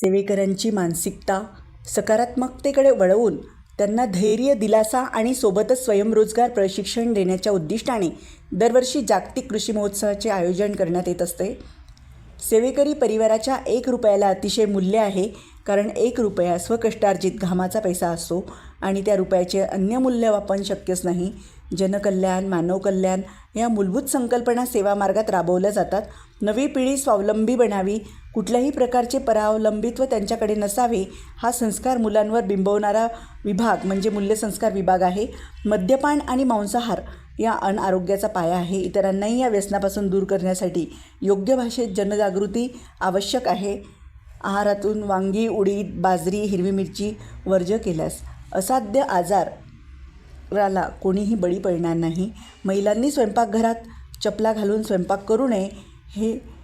सेवेकरांची मानसिकता सकारात्मकतेकडे वळवून त्यांना धैर्य दिलासा आणि सोबतच स्वयंरोजगार प्रशिक्षण देण्याच्या उद्दिष्टाने दरवर्षी जागतिक कृषी महोत्सवाचे आयोजन करण्यात येत असते. सेवेकरी परिवाराच्या एक रुपयाला अतिशय मूल्य आहे कारण एक रुपया स्वकष्टार्जित घामाचा पैसा असतो आणि त्या रुपयाचे अन्य मूल्यमापन शक्यच नाही. जनकल्याण मानव कल्याण या मूलभूत संकल्पना सेवा मार्गात राबवल्या जातात. नवी पिढी स्वावलंबी बनावी कुठल्याही प्रकारचे परावलंबित्व त्यांच्याकडे नसावे हा संस्कार मुलांवर बिंबवणारा विभाग म्हणजे मूल्यसंस्कार विभाग आहे. मद्यपान आणि मांसाहार या अनारोग्याचा पाया आहे. इतरांनाही या व्यसनापासून दूर करण्यासाठी योग्य भाषेत जनजागृती आवश्यक आहे. आहारातून वांगी उडीद बाजरी हिरवी मिरची वर्ज्य केल्यास असाध्य आजाराला कोणीही बळी पडणार नाही. महिलांनी स्वयंपाकघरात चपला घालून स्वयंपाक करू नये हे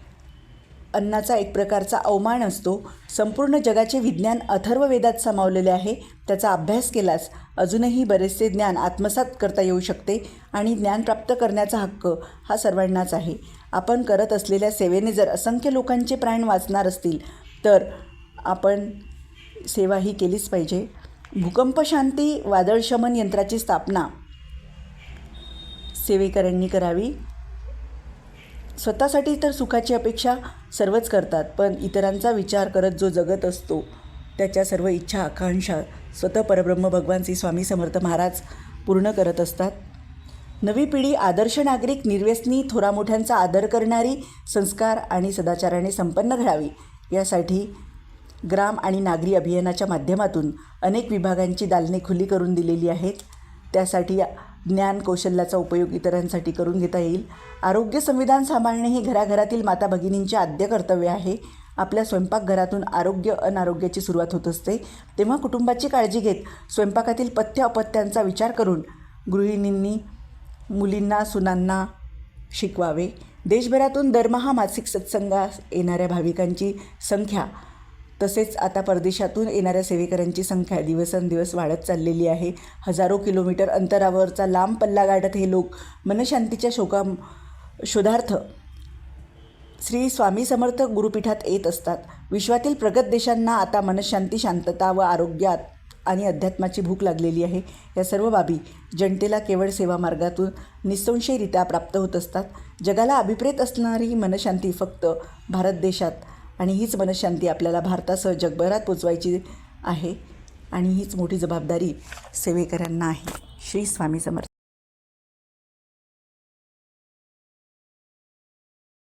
अन्नाचा एक प्रकारचा अवमान असतो. संपूर्ण जगाचे विज्ञान अथर्व वेदात सामावलेले आहे. त्याचा अभ्यास केल्यास अजूनही बरेचसे ज्ञान आत्मसात करता येऊ शकते आणि ज्ञान प्राप्त करण्याचा हक्क हा सर्वांनाच आहे. आपण करत असलेल्या सेवेने जर असंख्य लोकांचे प्राण वाचणार असतील तर आपण सेवा ही केलीच पाहिजे. भूकंप शांती यंत्राची स्थापना सेवेकरांनी करावी. स्वतःसाठी तर सुखाची अपेक्षा सर्वच करतात पण इतरांचा विचार करत जो जगत असतो त्याच्या सर्व इच्छा आकांक्षा स्वतः परब्रह्म भगवान श्री स्वामी समर्थ महाराज पूर्ण करत असतात. नवी पिढी आदर्श नागरिक निर्व्यसनी थोरामोठ्यांचा आदर करणारी संस्कार आणि सदाचाराने संपन्न घडावी यासाठी ग्राम आणि नागरी अभियानाच्या माध्यमातून अनेक विभागांची दालने खुली करून दिलेली आहेत. त्यासाठी ज्ञान कौशल्याचा उपयोग इतरांसाठी करून घेता येईल. आरोग्य संविधान सांभाळणे हे घराघरातील माता भगिनींचे आद्य कर्तव्य आहे. आपल्या स्वयंपाकघरातून आरोग्य अनारोग्याची सुरुवात होत असते. तेव्हा कुटुंबाची काळजी घेत स्वयंपाकातील पथ्य अपत्यांचा विचार करून गृहिणींनी मुलींना सुनांना शिकवावे. देशभरातून दरमहा मासिक सत्संगास येणाऱ्या भाविकांची संख्या तसेच आता परदेशातून येणाऱ्या सेवेकऱ्यांची संख्या दिवसेंदिवस वाढत चाललेली आहे. हजारो किलोमीटर अंतरावरचा लांब पल्ला गाठत हे लोक मनशांतीच्या शोका शोधार्थ श्री स्वामी समर्थ गुरुपीठात येत असतात. विश्वातील प्रगत देशांना आता मनशांती शांतता व आरोग्यात आणि अध्यात्माची भूक लागलेली आहे. या सर्व बाबी जनतेला केवळ सेवा मार्गातून निसंशयरित्या प्राप्त होत असतात. जगाला अभिप्रेत असणारी मनशांती फक्त भारत देशात आणि हीच मनशांती आपल्याला भारतासह जगभरात पोचवायची आहे. आणि हीच मोठी जबाबदारी सेवेकरांना आहे. श्री स्वामी समर्थ.